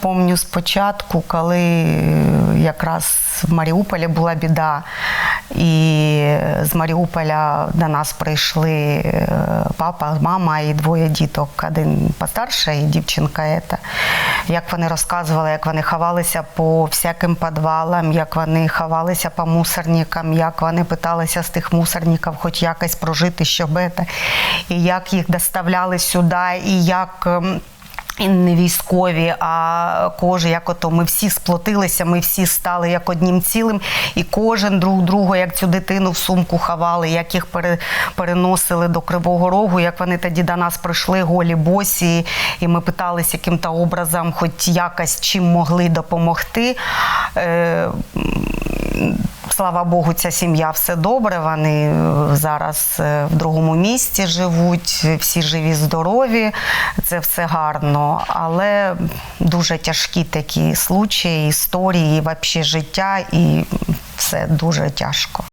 Помню спочатку, коли е, якраз в Маріуполі була біда, і з Маріуполя до нас прийшли е, папа, мама і двоє діток. Один постарше і дівчинка. Ета. Як вони розказували, як вони ховалися по всяким підвалам, як вони ховалися по мусорникам, як вони питалися з тих мусорників хоч якось прожити, щоб ета, і як їх доставляли сюди, і як. Не військові, а кожен, як ото ми всі сплотилися, ми всі стали як одним цілим, і кожен друг другу, як цю дитину в сумку ховали, як їх пере, переносили до Кривого Рогу, як вони тоді до нас прийшли голі босі, і ми питалися яким-то образом, хоч якось чим могли допомогти. Е, Слава Богу, ця сім'я все добре. Вони е, зараз е, в другому місці живуть, всі живі, здорові. Це все гарно, але дуже тяжкі такі случаї, історії, взагалі життя, і все дуже тяжко.